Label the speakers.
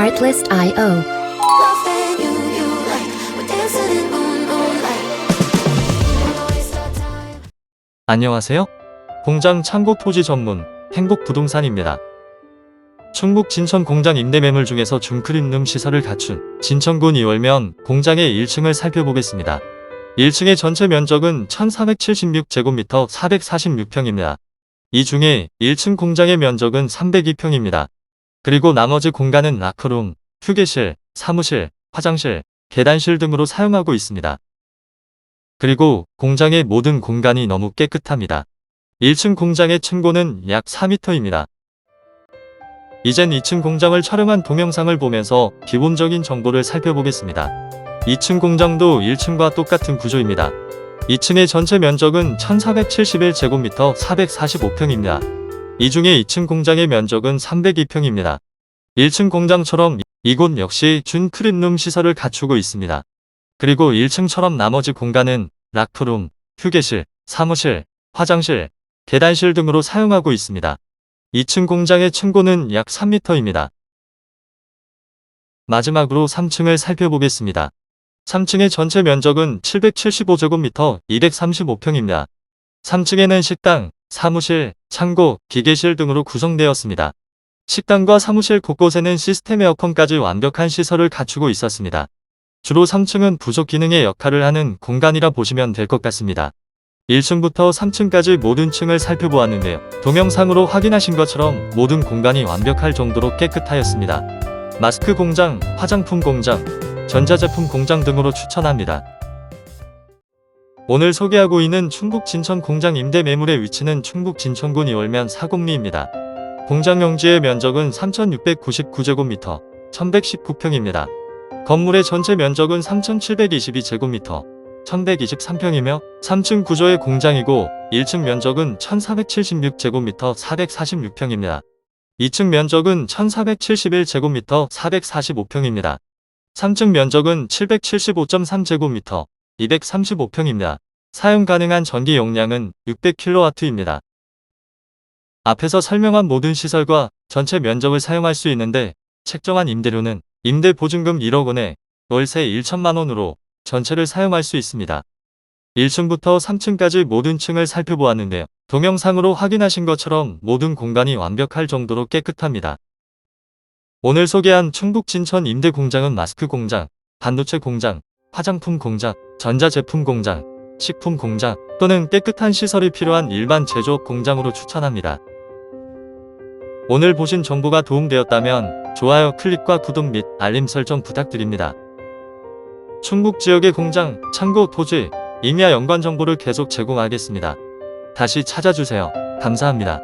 Speaker 1: Artlist.io.
Speaker 2: 안녕하세요. 공장 창고 토지 전문 행복 부동산입니다. 충북 진천 공장 임대 매물 중에서 중크림룸 시설을 갖춘 진천군 이월면 공장의 1층을 살펴보겠습니다. 1층의 전체 면적은 1476제곱미터 446평입니다. 이 중에 1층 공장의 면적은 302평입니다. 그리고 나머지 공간은 라커룸, 휴게실, 사무실, 화장실, 계단실 등으로 사용하고 있습니다. 그리고 공장의 모든 공간이 너무 깨끗합니다. 1층 공장의 층고는 약 4m입니다. 이젠 2층 공장을 촬영한 동영상을 보면서 기본적인 정보를 살펴보겠습니다. 2층 공장도 1층과 똑같은 구조입니다. 2층의 전체 면적은 1471제곱미터 445평입니다. 이 중에 2층 공장의 면적은 302평입니다. 1층 공장처럼 이곳 역시 준 크림룸 시설을 갖추고 있습니다. 그리고 1층처럼 나머지 공간은 락프룸, 휴게실, 사무실, 화장실, 계단실 등으로 사용하고 있습니다. 2층 공장의 층고는 약 3m입니다. 마지막으로 3층을 살펴보겠습니다. 3층의 전체 면적은 775제곱미터 235평입니다. 3층에는 식당, 사무실, 창고, 기계실 등으로 구성되었습니다. 식당과 사무실 곳곳에는 시스템 에어컨까지 완벽한 시설을 갖추고 있었습니다. 주로 3층은 부족 기능의 역할을 하는 공간이라 보시면 될 것 같습니다. 1층부터 3층까지 모든 층을 살펴보았는데요. 동영상으로 확인하신 것처럼 모든 공간이 완벽할 정도로 깨끗하였습니다. 마스크 공장, 화장품 공장, 전자제품 공장 등으로 추천합니다. 오늘 소개하고 있는 충북 진천 공장 임대 매물의 위치는 충북 진천군 이월면 사곡리입니다. 공장 용지의 면적은 3,699제곱미터, 1,119평입니다. 건물의 전체 면적은 3,722제곱미터, 1123평이며 3층 구조의 공장이고 1층 면적은 1476제곱미터 446평입니다. 2층 면적은 1471제곱미터 445평입니다. 3층 면적은 775.3제곱미터 235평입니다. 사용 가능한 전기 용량은 600kW입니다. 앞에서 설명한 모든 시설과 전체 면적을 사용할 수 있는데 책정한 임대료는 임대 보증금 1억 원에 월세 1천만 원으로 전체를 사용할 수 있습니다. 1층부터 3층까지 모든 층을 살펴보았는데요. 동영상으로 확인하신 것처럼 모든 공간이 완벽할 정도로 깨끗합니다. 오늘 소개한 충북 진천 임대 공장은 마스크 공장, 반도체 공장, 화장품 공장, 전자제품 공장, 식품 공장 또는 깨끗한 시설이 필요한 일반 제조업 공장으로 추천합니다. 오늘 보신 정보가 도움되었다면 좋아요 클릭과 구독 및 알림 설정 부탁드립니다. 충북 지역의 공장, 창고, 토지, 임야 연관 정보를 계속 제공하겠습니다. 다시 찾아주세요. 감사합니다.